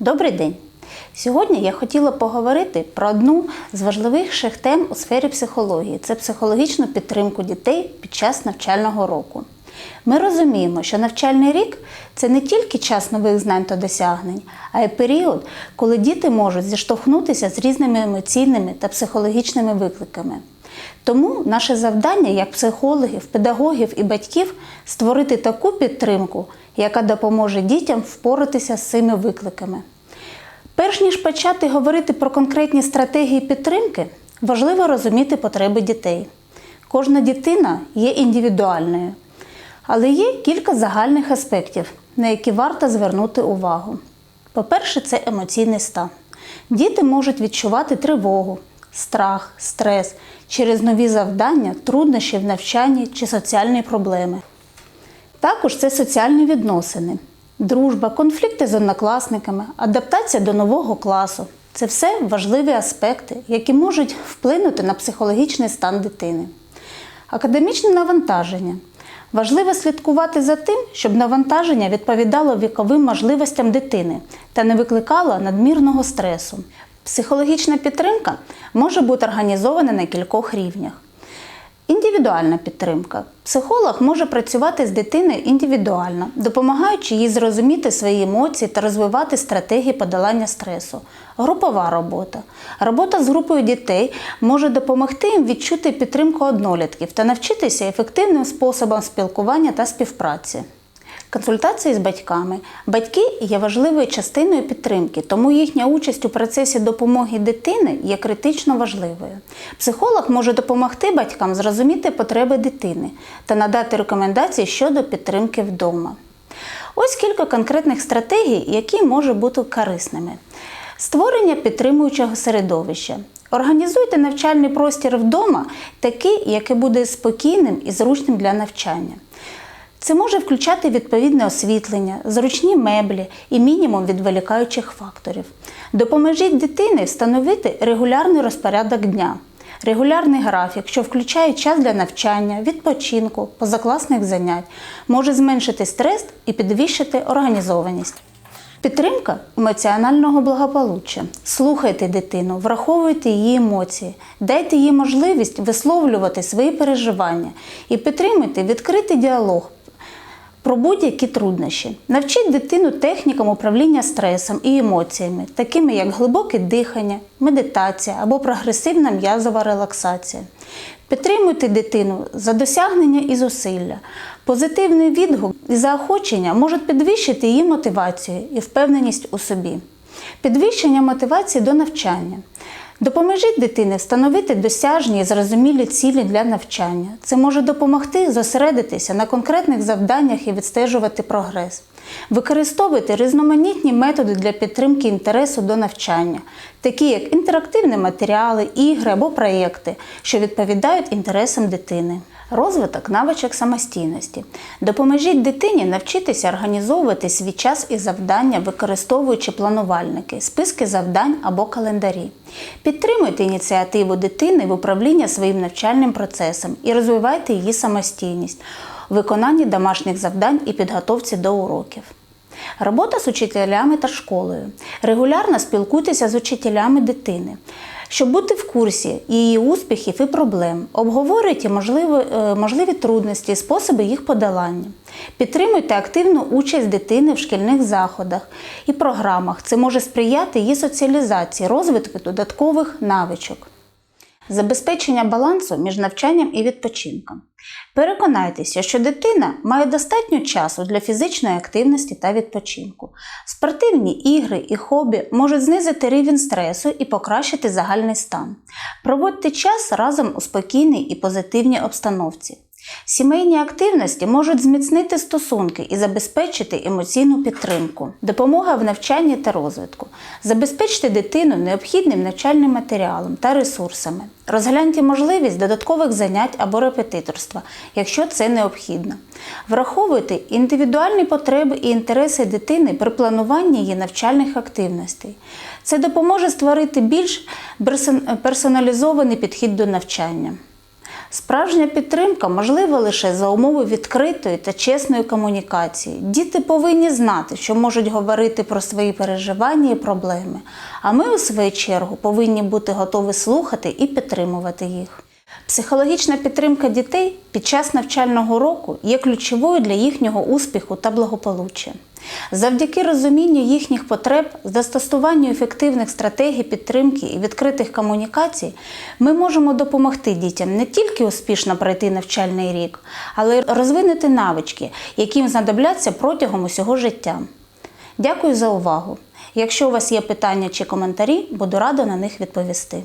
Добрий день! Сьогодні я хотіла поговорити про одну з важливіших тем у сфері психології це психологічну підтримку дітей під час навчального року. Ми розуміємо, що навчальний рік це не тільки час нових знань та досягнень, а й період, коли діти можуть зіштовхнутися з різними емоційними та психологічними викликами. Тому наше завдання як психологів, педагогів і батьків створити таку підтримку, яка допоможе дітям впоратися з цими викликами. Перш ніж почати говорити про конкретні стратегії підтримки, важливо розуміти потреби дітей. Кожна дитина є індивідуальною, але є кілька загальних аспектів, на які варто звернути увагу. По-перше, це емоційний стан. Діти можуть відчувати тривогу, страх, стрес через нові завдання, труднощі в навчанні чи соціальні проблеми. Також це соціальні відносини, дружба, конфлікти з однокласниками, адаптація до нового класу. Це все важливі аспекти, які можуть вплинути на психологічний стан дитини. Академічне навантаження. Важливо слідкувати за тим, щоб навантаження відповідало віковим можливостям дитини та не викликало надмірного стресу. Психологічна підтримка може бути організована на кількох рівнях. Індивідуальна підтримка. Психолог може працювати з дитиною індивідуально, допомагаючи їй зрозуміти свої емоції та розвивати стратегії подолання стресу. Групова робота. Робота з групою дітей може допомогти їм відчути підтримку однолітків та навчитися ефективним способом спілкування та співпраці. Консультації з батьками. Батьки є важливою частиною підтримки, тому їхня участь у процесі допомоги дитини є критично важливою. Психолог може допомогти батькам зрозуміти потреби дитини та надати рекомендації щодо підтримки вдома. Ось кілька конкретних стратегій, які можуть бути корисними. Створення підтримуючого середовища. Організуйте навчальний простір вдома, такий, який буде спокійним і зручним для навчання. Це може включати відповідне освітлення, зручні меблі і мінімум відволікаючих факторів. Допоможіть дитині встановити регулярний розпорядок дня, регулярний графік, що включає час для навчання, відпочинку, позакласних занять, може зменшити стрес і підвищити організованість. Підтримка емоціонального благополуччя. Слухайте дитину, враховуйте її емоції, дайте їй можливість висловлювати свої переживання і підтримуйте відкритий діалог про будь-які труднощі. Навчіть дитину технікам управління стресом і емоціями, такими як глибоке дихання, медитація або прогресивна м'язова релаксація. Підтримуйте дитину за досягнення і зусилля. Позитивний відгук і заохочення можуть підвищити її мотивацію і впевненість у собі. Підвищення мотивації до навчання. Допоможіть дитині встановити досяжні і зрозумілі цілі для навчання. Це може допомогти зосередитися на конкретних завданнях і відстежувати прогрес. Використовуйте різноманітні методи для підтримки інтересу до навчання, такі як інтерактивні матеріали, ігри або проєкти, що відповідають інтересам дитини. Розвиток навичок самостійності. Допоможіть дитині навчитися організовувати свій час і завдання, використовуючи планувальники, списки завдань або календарі. Підтримуйте ініціативу дитини в управлінні своїм навчальним процесом і розвивайте її самостійність виконанні домашніх завдань і підготовці до уроків. Робота з учителями та школою. Регулярно спілкуйтеся з учителями дитини. Щоб бути в курсі її успіхів і проблем, обговорюйте можливі, е, можливі трудності, способи їх подолання. Підтримуйте активну участь дитини в шкільних заходах і програмах. Це може сприяти її соціалізації, розвитку додаткових навичок. Забезпечення балансу між навчанням і відпочинком. Переконайтеся, що дитина має достатньо часу для фізичної активності та відпочинку. Спортивні ігри і хобі можуть знизити рівень стресу і покращити загальний стан. Проводьте час разом у спокійній і позитивній обстановці. Сімейні активності можуть зміцнити стосунки і забезпечити емоційну підтримку, допомога в навчанні та розвитку. Забезпечте дитину необхідним навчальним матеріалом та ресурсами. Розгляньте можливість додаткових занять або репетиторства, якщо це необхідно. Враховуйте індивідуальні потреби і інтереси дитини при плануванні її навчальних активностей. Це допоможе створити більш персоналізований підхід до навчання. Справжня підтримка можлива лише за умови відкритої та чесної комунікації. Діти повинні знати, що можуть говорити про свої переживання і проблеми. А ми, у свою чергу, повинні бути готові слухати і підтримувати їх. Психологічна підтримка дітей під час навчального року є ключовою для їхнього успіху та благополуччя. Завдяки розумінню їхніх потреб, застосуванню ефективних стратегій підтримки і відкритих комунікацій, ми можемо допомогти дітям не тільки успішно пройти навчальний рік, але й розвинути навички, які їм знадобляться протягом усього життя. Дякую за увагу! Якщо у вас є питання чи коментарі, буду рада на них відповісти.